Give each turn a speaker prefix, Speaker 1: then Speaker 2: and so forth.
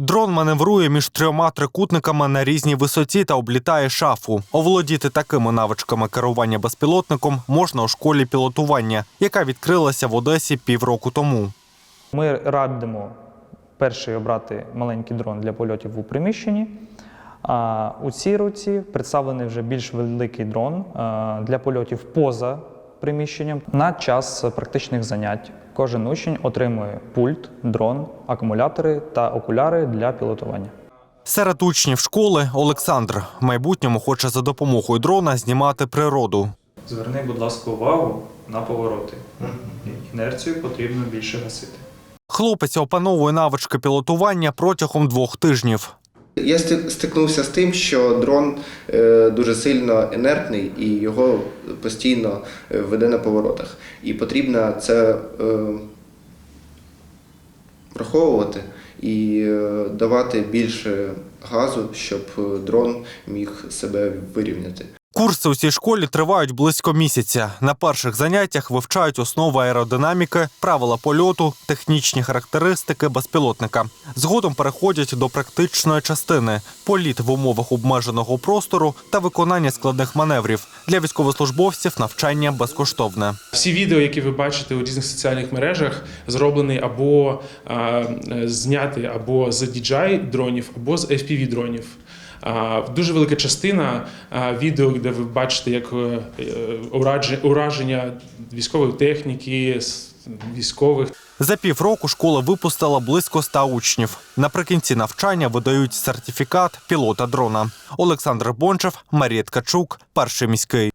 Speaker 1: Дрон маневрує між трьома трикутниками на різній висоті та облітає шафу. Оволодіти такими навичками керування безпілотником можна у школі пілотування, яка відкрилася в Одесі півроку тому.
Speaker 2: Ми радимо перший обрати маленький дрон для польотів у приміщенні. А у цій руці представлений вже більш великий дрон для польотів поза приміщенням на час практичних занять. Кожен учень отримує пульт, дрон, акумулятори та окуляри для пілотування.
Speaker 1: Серед учнів школи Олександр в майбутньому хоче за допомогою дрона знімати природу.
Speaker 2: Зверни, будь ласка, увагу на повороти. Інерцію потрібно більше гасити.
Speaker 1: Хлопець опановує навички пілотування протягом двох тижнів.
Speaker 3: Я стикнувся з тим, що дрон е, дуже сильно інертний і його постійно е, веде на поворотах. І потрібно це е, враховувати і давати більше газу, щоб дрон міг себе вирівняти.
Speaker 1: Курси у цій школі тривають близько місяця. На перших заняттях вивчають основи аеродинаміки, правила польоту, технічні характеристики безпілотника. Згодом переходять до практичної частини політ в умовах обмеженого простору та виконання складних маневрів. Для військовослужбовців навчання безкоштовне.
Speaker 4: Всі відео, які ви бачите у різних соціальних мережах, зроблені або а, е, зняті або з DJI дронів, або з FPV дронів. Дуже велика частина відео, де ви бачите, як е, ураження військової техніки, військових.
Speaker 1: За півроку школа випустила близько ста учнів. Наприкінці навчання видають сертифікат пілота дрона. Олександр Бончев, Марія Ткачук, перший міський.